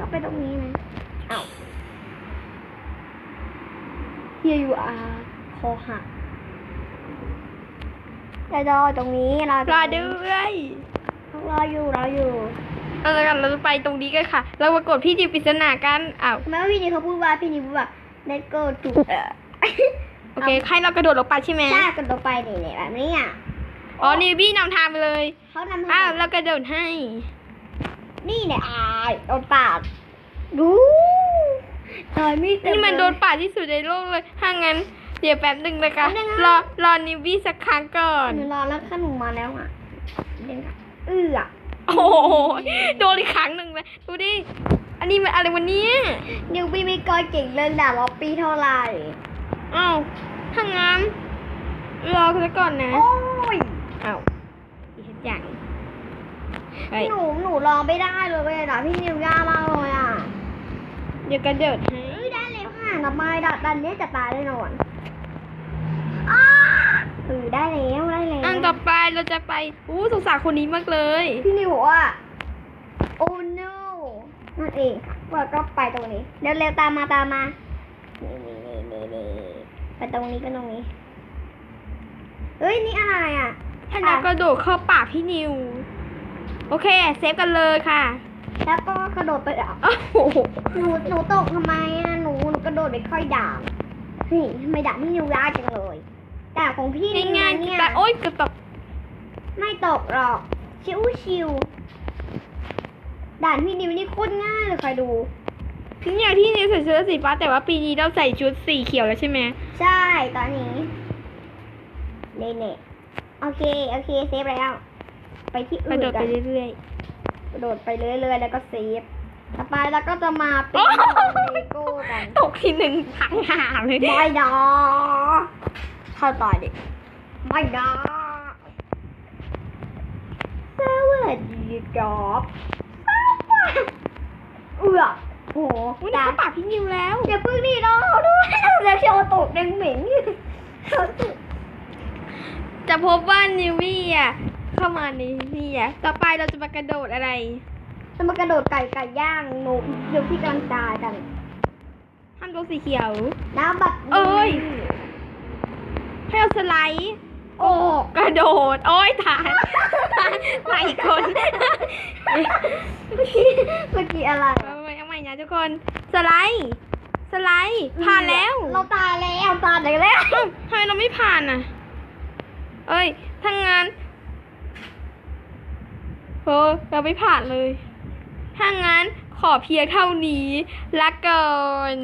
ก็ไปตรงนี้นะเอ้า Here you are คอหักจะรอตรงนี้รอตงรอนี้ด้วยรออยู่รออยู่เอาละกันเราจะไปตรงนี้กันค่ะ เรามากดพี่ดิวปริศนากันอ้าวทำไมว่าพี่นี่เขาพูดว่าพี่นี่พูดว่า let go to โอเคให้เรากระโดดลงไปใช่ไหมใช่กันต่อไปนี่เนี่ยแบบนี้อะอ๋อนิวบี้นำทางไปเลยเขาทำให้อ้าวเรากระโดดให้ นี่เนี่ยอายโดนปาด ดูตายไม่เต็นี่มันเลยโดนป่าดที่สุดในโลกเลยถ้างั้น เดี๋ยวแป๊บหนึ่งนะคะแป๊บนึงนะรอรอนิวบี้สักครั้งก่อน หนูรอแล้วขนมมาแล้วอะเด่นค่ะเอื้อโอ้โหโดนอีกครั้งหนึ่งเลยดูดิ อันนี้มันอะไรวันนี้นิวบี้ไม่ก้อยเก่งเรื่องด่าล็อบปี้เท่าไหร่อ้าวถ้างั้นรอกันก่อนนะ โอ้ยอ้าวอีกทุกอย่าง ไปหนูหนูรอไม่ได้เลยเว้ยด่าพี่นิวยากมากเลยอะเดี๋ยวกระโดดให้เอ้ยได้เลยค่ะทำไมดันดันเนี้ยจะตายแน่นอนอ้าเออได้แล้วได้แล้วอันต่อไปเราจะไป อู้สงสารคนนี้มากเลย พี่นิวบอกว่าโอ้ no นั่นเองค่ะว่าก็ไปตรงนี้ เร็วๆตามมาตามมานี่นี่นี่นี่นี่ไปตรงนี้ไปตรงนี้ เฮ้ยนี่อะไรอะถ้าเรากระโดดเข้าป่ากพี่นิว โอเค เซฟกันเลยค่ะ แล้วก็กระโดดไปอะโอ้โหหนูหนูตกทำไมอะหนูหนูกระโดดไม่ค่อยด่างเฮ้ยทำไมด่างพี่นิวยากจังเลยด่างของพี่นี่ง่ายนะเนี่ยๆแต่โอ๊ยกระตกไม่ตกหรอก ชิวชิวด่านพี่นิวนี่โคตรง่ายเลยใครดู พี่อย่างที่นิวใส่เสื้อสีฟ้าแต่ว่าปีนี้เราใส่ชุดสีเขียวแล้วใช่ไหมใช่ตอนนี้เน่เน่โอเค โอเค เซฟแล้ว ไปที่กอื่ระนโดดกัไปนเรื่อยกระโดดไปเรื่อยๆแล้วก็เซฟต่อไปเราก็จะมาเป็นเลโก้กันๆ ตกทีหนึ่งพังหาเลย ไม่นะเข้าต่อดิไม่นะสวัสดีครับเอือโอ้โหอุ้ยด่าเข้าป่ากพี่นิวแล้วอย่าพึ่งนี่น้องเขาด้วยแล้วโชว์ตูดเด้งเหม็นจะพบว่านิววี่อะ เข้ามาในนี่อะต่อไปเราจะมากระโดดอะไร จะมากระโดดไก่ไก่ย่างหนูเดี๋ยวพี่กำลังตายกันห้ามตัวสีเขียวน้ำบัดเอ้ยให้เราสไลด์โอ้กระโดด โอ้ยตายตายตายอีกคนเมื่อกี้เมื่อกี้อะไรเอาใหม่เอาใหม่นะทุกคนสไลด์สไลด์ผ่านแล้ว เราตายแล้วตายแล้วเอ้าทำไมเราไม่ผ่านอะ เอ้ยทั้างง เออเราไม่ผ่านเลย ถ้างั้นขอเพียงเท่านี้ละก่อน